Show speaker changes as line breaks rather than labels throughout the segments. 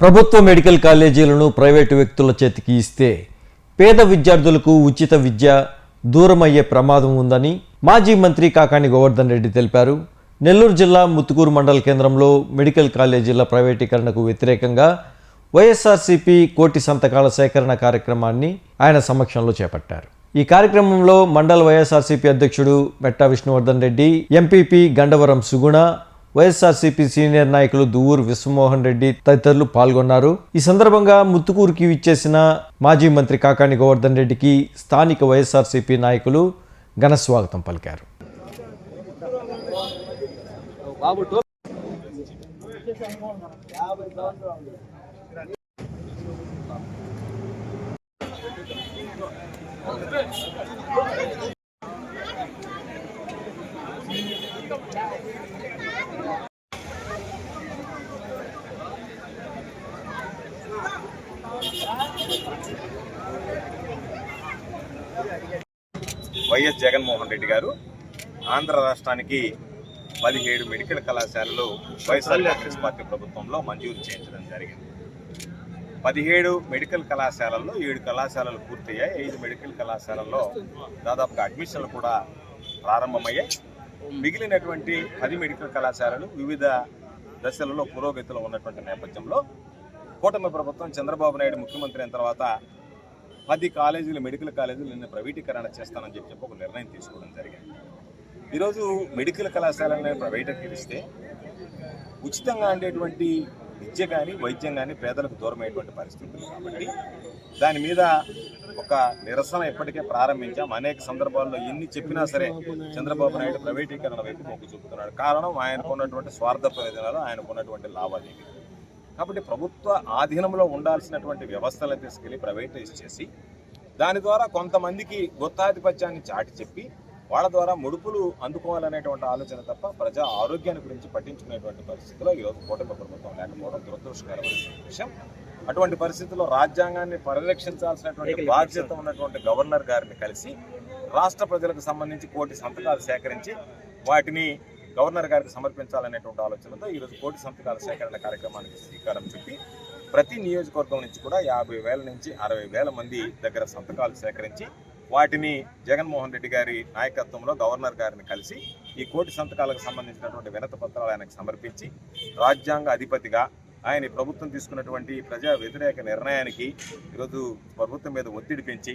ప్రభుత్వ medical కాలేజీలను private వ్యక్తుల చేతికి ఇస్తే పేద విద్యార్థులకు ఉచిత విద్య దూరమయ్యే ప్రమాదం ఉందని మాజీ మంత్రి కాకాని గోవర్ధన్ రెడ్డి తెలిపారు. నెల్లూరు జిల్లా ముత్తుకూరు మండల కేంద్రంలో మెడికల్ కాలేజీల ప్రైవేటీకరణకు వ్యతిరేకంగా వైఎస్ఆర్సీపీ కోటి సంతకాల సేకరణ కార్యక్రమాన్ని ఆయన సమక్షంలో చేపట్టారు. ఈ కార్యక్రమంలో మండల వైఎస్ఆర్సీపీ అధ్యక్షుడు Metta Vishnuvardhan Reddy MPP Gandavaram Suguna YSRCP senior నాయకులు దువ్వూరు విశ్వమోహన్ రెడ్డి తదితరులు పాల్గొన్నారు. ఈ సందర్భంగా ముత్తుకూరుకి విచ్చేసిన మాజీ మంత్రి కాకాణి గోవర్ధన్ రెడ్డికి స్థానిక వైఎస్ఆర్సీపీ నాయకులు ఘన స్వాగతం పలికారు.
వైఎస్ జగన్మోహన్ రెడ్డి గారు ఆంధ్ర రాష్ట్రానికి పదిహేడు మెడికల్ కళాశాలలు వైఎస్ఆర్ కాంగ్రెస్ పార్టీ ప్రభుత్వంలో మంజూరు చేయించడం జరిగింది. పదిహేడు మెడికల్ కళాశాలల్లో ఏడు కళాశాలలు పూర్తయ్యాయి. ఐదు మెడికల్ కళాశాలల్లో దాదాపుగా అడ్మిషన్లు కూడా ప్రారంభమయ్యాయి. మిగిలినటువంటి పది మెడికల్ కళాశాలలు వివిధ దశలలో పురోగతిలో ఉన్నటువంటి నేపథ్యంలో కూటమి ప్రభుత్వం చంద్రబాబు నాయుడు ముఖ్యమంత్రి అయిన తర్వాత పది కాలేజీలు మెడికల్ కాలేజీలు నిన్న ప్రైవేటీకరణ చేస్తానని చెప్పి ఒక నిర్ణయం తీసుకోవడం జరిగింది. ఈరోజు మెడికల్ కళాశాలను ప్రైవేటీకరిస్తే ఉచితంగా ఉండేటువంటి విద్య కానీ వైద్యం కానీ పేదలకు దూరమైనటువంటి పరిస్థితి ఉంది కాబట్టి దాని మీద ఒక నిరసన ఇప్పటికే ప్రారంభించాం. అనేక సందర్భాల్లో ఎన్ని చెప్పినా సరే చంద్రబాబు నాయుడు ప్రైవేటీకరణ వైపు మొగ్గు చూపుతున్నాడు. కారణం ఆయనకు ఉన్నటువంటి స్వార్థ ప్రయోజనాలు ఆయనకు ఉన్నటువంటి లావాదేవీలు కాబట్టి ప్రభుత్వ ఆధీనంలో ఉండాల్సినటువంటి వ్యవస్థలను తీసుకెళ్ళి ప్రైవేటైజ్ చేసి దాని ద్వారా కొంతమందికి గుత్తాధిపత్యాన్ని చాటి చెప్పి వాళ్ళ ద్వారా ముడుపులు అందుకోవాలనేటువంటి ఆలోచన తప్ప ప్రజా ఆరోగ్యాన్ని గురించి పట్టించుకునేటువంటి పరిస్థితిలో ఈరోజు కూటమి ప్రభుత్వం లేకపోవడం దురదృష్టకరమైన విషయం. అటువంటి పరిస్థితుల్లో రాజ్యాంగాన్ని పరిరక్షించాల్సినటువంటి బాధ్యత ఉన్నటువంటి గవర్నర్ గారిని కలిసి రాష్ట్ర ప్రజలకు సంబంధించి కోటి సంతకాలు సేకరించి వాటిని గవర్నర్ గారికి సమర్పించాలనేటువంటి ఆలోచనతో ఈరోజు కోటి సంతకాల సేకరణ కార్యక్రమానికి శ్రీకారం చుట్టి ప్రతి నియోజకవర్గం నుంచి కూడా యాభై వేల నుంచి అరవై వేల మంది దగ్గర సంతకాలు సేకరించి వాటిని జగన్మోహన్ రెడ్డి గారి నాయకత్వంలో గవర్నర్ గారిని కలిసి ఈ కోటి సంతకాలకు సంబంధించినటువంటి వినత పత్రాలు ఆయనకు సమర్పించి రాజ్యాంగ అధిపతిగా ఆయన ప్రభుత్వం తీసుకున్నటువంటి ప్రజా వ్యతిరేక నిర్ణయానికి ఈరోజు ప్రభుత్వం మీద ఒత్తిడి పెంచి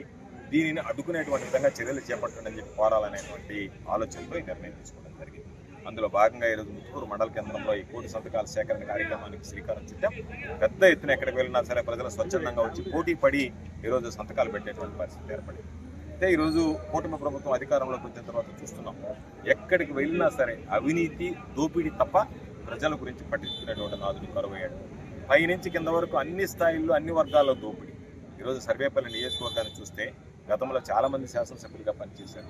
దీనిని అడ్డుకునేటువంటి విధంగా చర్యలు చేపట్టండి అని చెప్పి కోరాలనేటువంటి ఆలోచనతో ఈ నిర్ణయం తీసుకోవడం జరిగింది. అందులో భాగంగా ఈరోజు ముత్తుకూరు మండల కేంద్రంలో ఈ కోటి సంతకాల సేకరణ కార్యక్రమానికి శ్రీకారం చుట్టాం. పెద్ద ఎత్తున ఎక్కడికి వెళ్ళినా సరే ప్రజలు స్వచ్ఛందంగా వచ్చి పోటీ పడి ఈరోజు సంతకాలు పెట్టేటువంటి పరిస్థితి ఏర్పడింది. అయితే ఈరోజు కూటమి ప్రభుత్వం అధికారంలోకి వచ్చిన తర్వాత చూస్తున్నాం. ఎక్కడికి వెళ్ళినా సరే అవినీతి దోపిడీ తప్ప ప్రజల గురించి పట్టించుకునేటువంటి నాదుడు కరువయ్యాడు. పైనుంచి కింద వరకు అన్ని స్థాయిల్లో అన్ని వర్గాల్లో దోపిడీ. ఈరోజు సర్వేపల్లి నియోజకవర్గాన్ని చూస్తే గతంలో చాలామంది శాసనసభ్యులుగా పనిచేశారు.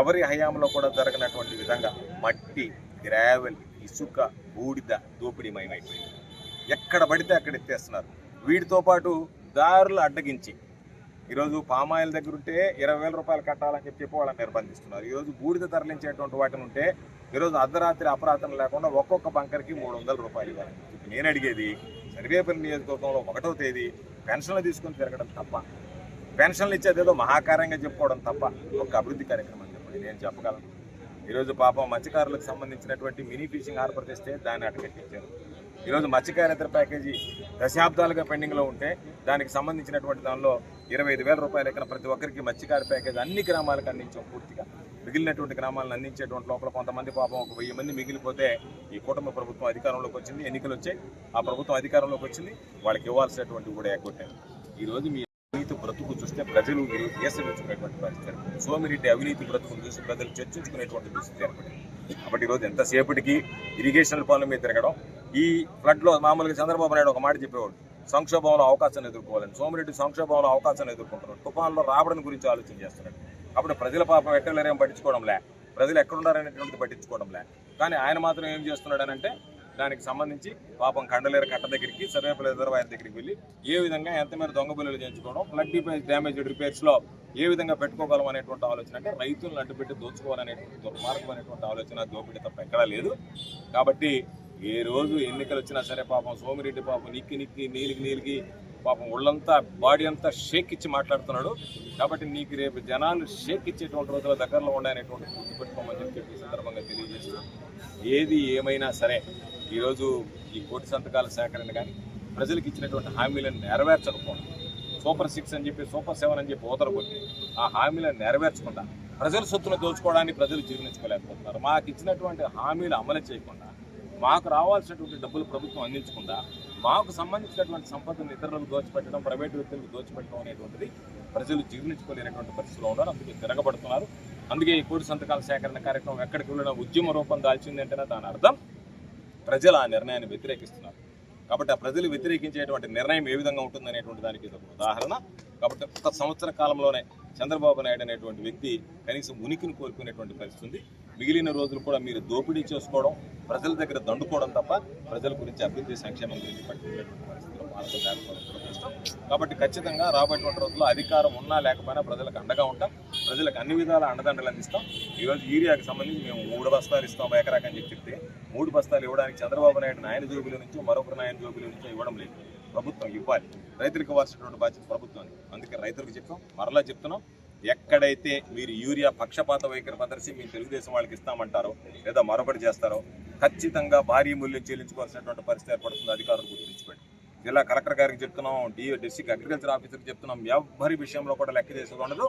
ఎవరి హయాంలో కూడా జరగనటువంటి విధంగా మట్టి గ్రావెల్ ఇసుక బూడిద దోపిడీమయమైపోయింది. ఎక్కడ పడితే అక్కడ ఎత్తేస్తున్నారు. వీటితో పాటు దారులు అడ్డగించి ఈరోజు పామాయిల్ దగ్గర ఉంటే ఇరవై వేల రూపాయలు కట్టాలని చెప్పి చెప్పి వాళ్ళని నిర్బంధిస్తున్నారు. ఈరోజు బూడిద తరలించేటువంటి వాటిని ఉంటే ఈరోజు అర్ధరాత్రి అపరాధం లేకుండా ఒక్కొక్క బంకర్కి మూడు వందల రూపాయలు ఇవ్వాలని చెప్పి నేను అడిగేది సర్వేపల్లి నియోజకవర్గంలో ఒకటో తేదీ పెన్షన్లు తీసుకొని తిరగడం తప్ప పెన్షన్లు ఇచ్చేది ఏదో మహాకార్యంగా చెప్పుకోవడం తప్ప ఒక అభివృద్ధి కార్యక్రమం ఇది నేను చెప్పగలను. ఈరోజు పాపం మత్స్యకారులకు సంబంధించినటువంటి మినీ ఫిషింగ్ హార్బర్ తెస్తే దాన్ని అటకెట్టించారు ఈరోజు మత్స్యకారేతర ప్యాకేజీ దశాబ్దాలుగా పెండింగ్లో ఉంటే దానికి సంబంధించినటువంటి దానిలో ఇరవై ఐదు వేల రూపాయల ఎక్కడ ప్రతి ఒక్కరికి మత్స్యకార ప్యాకేజీ అన్ని గ్రామాలకు అందించాం పూర్తిగా. మిగిలినటువంటి గ్రామాలను అందించేటువంటి లోపల కొంతమంది పాపం ఒక వెయ్యి మంది మిగిలిపోతే ఈ కుటుంబ ప్రభుత్వం అధికారంలోకి వచ్చింది. ఎన్నికలు వచ్చాయి ఆ ప్రభుత్వం అధికారంలోకి వచ్చింది. వాళ్ళకి ఇవ్వాల్సినటువంటి కూడా ఎగ్గొట్టారు ఈరోజు మీ అవినీతి బ్రతుకు చూస్తే ప్రజలు ఈరోజు ఏసరించుకునేటువంటి పరిస్థితి ఏర్పడింది. సోమిరెడ్డి అవినీతి బ్రతుకును చూసి ప్రజలు చర్చించుకునేటువంటి పరిస్థితి ఏర్పడింది. కాబట్టి ఈరోజు ఎంతసేపటికి ఇరిగేషన్ పనుల మీద తిరగడం ఈ ఫ్లడ్లో మామూలుగా చంద్రబాబు నాయుడు ఒక మాట చెప్పేవాడు సంక్షోభంలో అవకాశాన్ని ఎదుర్కోవాలని. సోమిరెడ్డి సంక్షోభంలో అవకాశాన్ని ఎదుర్కొంటున్నాడు. తుఫాన్లో రావడం గురించి ఆలోచన చేస్తున్నాడు. కాబట్టి ప్రజల పాపం ఎక్కలేరేం పట్టించుకోవడంలే. ప్రజలు ఎక్కడున్నారనేటువంటిది పట్టించుకోవడంలే. కానీ ఆయన మాత్రం ఏం చేస్తున్నాడనంటే దానికి సంబంధించి పాపం కండలేరు కట్ట దగ్గరికి సర్వేపల్లి రిజర్వాయర్ దగ్గరికి వెళ్ళి ఏ విధంగా ఎంత మేర దొంగ బిల్లులు చేయించుకోవడం ఫ్లడ్ డ్యామేజ్ రిపేర్స్లో ఏ విధంగా పెట్టుకోగలం అనేటువంటి ఆలోచన అంటే రైతులను అడ్డుపెట్టి దోచుకోవాలనేటువంటి మార్గం అనేటువంటి ఆలోచన దోపిడీ తప్ప ఎక్కడా లేదు. కాబట్టి ఏ రోజు ఎన్నికలు వచ్చినా సరే పాపం సోమిరెడ్డి పాపం నిక్కి నిక్కి నీలికి నీలికి పాపం ఒళ్ళంతా బాడీ అంతా షేక్ ఇచ్చి మాట్లాడుతున్నాడు. కాబట్టి నీకు రేపు జనాలు షేక్ ఇచ్చేటువంటి రోజుల దగ్గరలో ఉండనేటువంటి గుర్తుపెట్టుకోమని చెప్పి సందర్భంగా తెలియజేస్తూ ఏది ఏమైనా సరే ఈరోజు ఈ కోటి సంతకాల సేకరణ కానీ ప్రజలకు ఇచ్చినటువంటి హామీలను నెరవేర్చకపోవడం సూపర్ సిక్స్ అని చెప్పి సూపర్ సెవెన్ అని చెప్పి ఊతలు కొట్టి ఆ హామీలను నెరవేర్చకుండా ప్రజల సొత్తును దోచుకోవడానికి ప్రజలు జీర్ణించుకోలేకపోతున్నారు. మాకు ఇచ్చినటువంటి హామీలు అమలు చేయకుండా మాకు రావాల్సినటువంటి డబ్బులు ప్రభుత్వం అందించకుండా మాకు సంబంధించినటువంటి సంపదను ఇతరులకు దోచిపెట్టడం ప్రైవేటు వ్యక్తులకు దోచిపెట్టడం అనేటువంటిది ప్రజలు జీర్ణించుకోలేనటువంటి పరిస్థితిలో ఉన్నారు. అందుకే తిరగబడుతున్నారు. అందుకే ఈ కోటి సంతకాల సేకరణ కార్యక్రమం ఎక్కడికి వెళ్ళిన ఉద్యమ రూపం దాల్చింది అంటేనే దాని అర్థం ప్రజలు ఆ నిర్ణయాన్ని వ్యతిరేకిస్తున్నారు. కాబట్టి ఆ ప్రజలు వ్యతిరేకించేటువంటి నిర్ణయం ఏ విధంగా ఉంటుంది అనేటువంటి దానికి ఇది ఒక ఉదాహరణ. కాబట్టి ఒక సంవత్సర కాలంలోనే చంద్రబాబు నాయుడు అనేటువంటి వ్యక్తి కనీసం ఉనికిని కోరుకునేటువంటి పరిస్థితి ఉంది మిగిలిన రోజులు కూడా మీరు దోపిడీ చేసుకోవడం ప్రజల దగ్గర దండుకోవడం తప్ప ప్రజల గురించి అభివృద్ధి సంక్షేమం గురించి పట్టుకునేటువంటి పరిస్థితి. మార్పు లేకపోవడం దురదృష్టం. కాబట్టి ఖచ్చితంగా రాబోయేటువంటి రోజుల్లో అధికారం ఉన్నా లేకపోయినా ప్రజలకు అండగా ఉంటాం. ప్రజలకు అన్ని విధాల అండదండలు అందిస్తాం. ఈరోజు యూరియాకి సంబంధించి మేము మూడు బస్తాలు ఇస్తాం ఎకరాకని చెప్పి చెప్తే మూడు బస్తాలు ఇవ్వడానికి చంద్రబాబు నాయుడు నాయన జోబుల నుంచి మరొకరు నాయన జోబుల నుంచి ఇవ్వడం లేదు. ప్రభుత్వం ఇవ్వాలి. రైతులకు ఇవ్వాల్సినటువంటి బాధ్యత ప్రభుత్వం అందుకే రైతులకు చెప్తాం మరలా చెప్తున్నాం. ఎక్కడైతే మీరు యూరియా పక్షపాత వైఖరి ప్రదర్శి మీ తెలుగుదేశం వాళ్ళకి ఇస్తామంటారో లేదా మరొకటి చేస్తారో ఖచ్చితంగా భారీ మూల్యం చెల్లించుకోవాల్సినటువంటి పరిస్థితి ఏర్పడుతుంది అధికారులు గుర్తించి జిల్లా కలెక్టర్ గారికి చెప్తున్నాం డి డిస్టిక్ అగ్రికల్చర్ ఆఫీసర్కి చెప్తున్నాం ఎవరి విషయంలో కూడా లెక్క చేసేది ఉండదు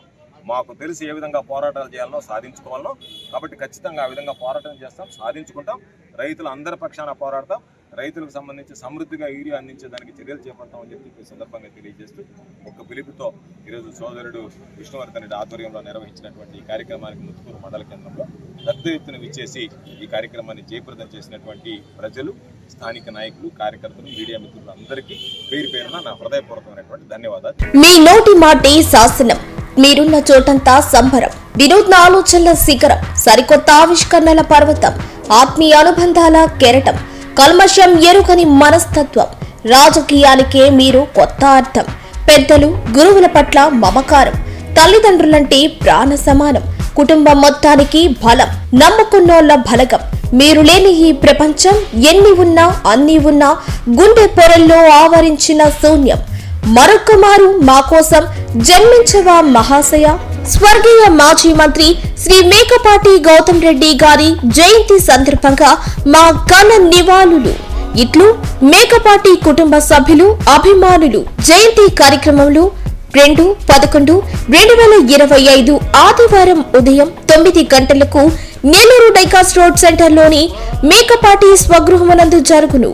మాకు తెలిసి ఏ విధంగా పోరాటాలు చేయాలనో సాధించుకోవాలనో కాబట్టి ఖచ్చితంగా ఆ విధంగా పోరాటం చేస్తాం సాధించుకుంటాం. రైతులు అందరి పక్షాన పోరాడతాం. రైతులకు సంబంధించి సమృద్ధిగా యూరియా అందించేదానికి చర్యలు చేపడతామని చెప్పి ఈ సందర్భంగా తెలియజేస్తూ ఒక పిలుపుతో ఈరోజు సోదరుడు విష్ణువర్ధన్ రెడ్డి ఆధ్వర్యంలో నిర్వహించినటువంటి ఈ కార్యక్రమానికి ముత్తుకూరు మండల కేంద్రంలో పెద్ద ఎత్తున విచ్చేసి ఈ కార్యక్రమాన్ని జయప్రదం చేసినటువంటి ప్రజలు స్థానిక నాయకులు కార్యకర్తలు మీడియా మిత్రులు అందరికీ పేరు పేరున నా హృదయపూర్వకమైనటువంటి ధన్యవాదాలు.
మీ నోటి మాటే శాసనం. మీరున్న చోటంతా సంబరం. వినూత్న ఆలోచనల శిఖరం. సరికొత్త ఆవిష్కరణల పర్వతం. ఆత్మీయ అనుబంధాల కెరటం. కల్మషం ఎరుకని మనస్తత్వం. రాజకీయానికే మీరు కొత్త అర్థం. పెద్దలు గురువుల పట్ల మమకారం. తల్లిదండ్రులంటే ప్రాణ సమానం. కుటుంబం మొత్తానికి బలం. నమ్ముకున్నోళ్ళ బలగం. మీరు లేని ఈ ప్రపంచం ఎన్ని ఉన్నా అన్ని ఉన్నా గుండె పొరల్లో ఆవరించిన శూన్యం. మరొక్క మారు మా కోసం జన్మించవా మహాశయ? స్వర్గీయ మాజీ మంత్రి శ్రీ మేకపాటి గౌతమ్ రెడ్డి గారి జయంతి సందర్భంగా మా ఘన నివాళులు. ఇట్లు మేకపాటి కుటుంబ సభ్యులు అభిమానులు జయంతి కార్యక్రమంలో రెండు పదకొండు రెండు వేల ఇరవై ఐదు ఆదివారం ఉదయం తొమ్మిది గంటలకు నెల్లూరు డైకాస్ రోడ్ సెంటర్లోని మేకపాటి స్వగృహమునందు జరుగును.